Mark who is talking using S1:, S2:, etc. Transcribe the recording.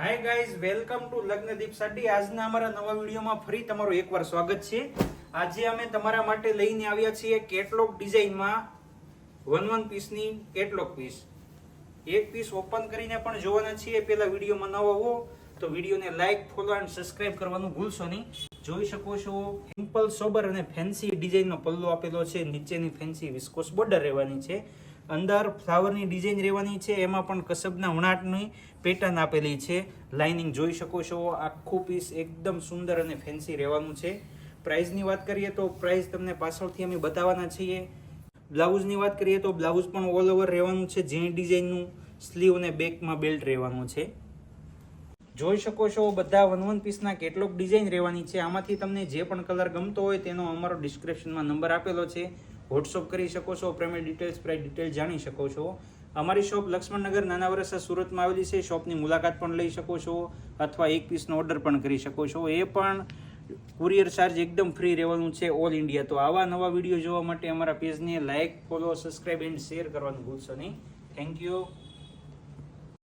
S1: Hi guys welcome to Lagnadeep sari આજના અમારા નવા વિડીયોમાં ફરી તમારું એકવાર સ્વાગત છે. આજે અમે તમારા માટે લઈને આવ્યા છીએ કેટલોગ ડિઝાઇનમાં વન વન પીસની કેટલોગ પીસ. એક પીસ ઓપન કરીને પણ જોવાના છીએ. પેલા વિડીયોમાં નવા હો તો વિડીયોને લાઈક ફોલો એન્ડ સબસ્ક્રાઇબ કરવાનું ભૂલશો નહીં. જોઈ શકો છો સિમ્પલ સોબર અને ફેન્સી ડિઝાઇનનો પલ્લો આપેલો છે. નીચેની ફેન્સી વિસ્કોસ બોર્ડર રહેવાની છે. અંદર ફ્લાવરની ડિઝાઇન રહેવાની છે, એમાં પણ કસબના વણાટની પેટર્ન આપેલી છે. લાઇનિંગ જોઈ શકો છો, આખું પીસ એકદમ સુંદર અને ફેન્સી રહેવાનું છે. પ્રાઇઝની વાત કરીએ તો પ્રાઇઝ તમને પાછળથી અમે બતાવવાના છીએ. બ્લાઉઝની વાત કરીએ તો બ્લાઉઝ પણ ઓલ ઓવર રહેવાનું છે, ઝીણી ડિઝાઇનનું. સ્લીવ અને બેકમાં બેલ્ટ રહેવાનું છે. જોઈ શકો છો, બધા વન વન પીસના કેટલોક ડિઝાઇન રહેવાની છે. આમાંથી તમને જે પણ કલર ગમતો હોય તેનો અમારો ડિસ્ક્રિપ્શનમાં નંબર આપેલો છે. વોટ્સઅપ કરી શકો છો પેમેન્ટ ડિટેલ્સ પ્રાઇસ ડિટેલ જાણી શકો છો. અમારી શોપ લક્ષ્મણનગર નાના વરસા સુરતમાં આવેલી છે. શોપની મુલાકાત પણ લઈ શકો છો અથવા એક પીસનો ઓર્ડર પણ કરી શકો છો. એ પણ કુરિયર ચાર્જ એકદમ ફ્રી રહેવાનું છે ઓલ ઇન્ડિયા તો આવા નવા વીડિયો જોવા માટે અમારા પેજને like follow subscribe and share કરવાનું ભૂલશો નહીં. Thank you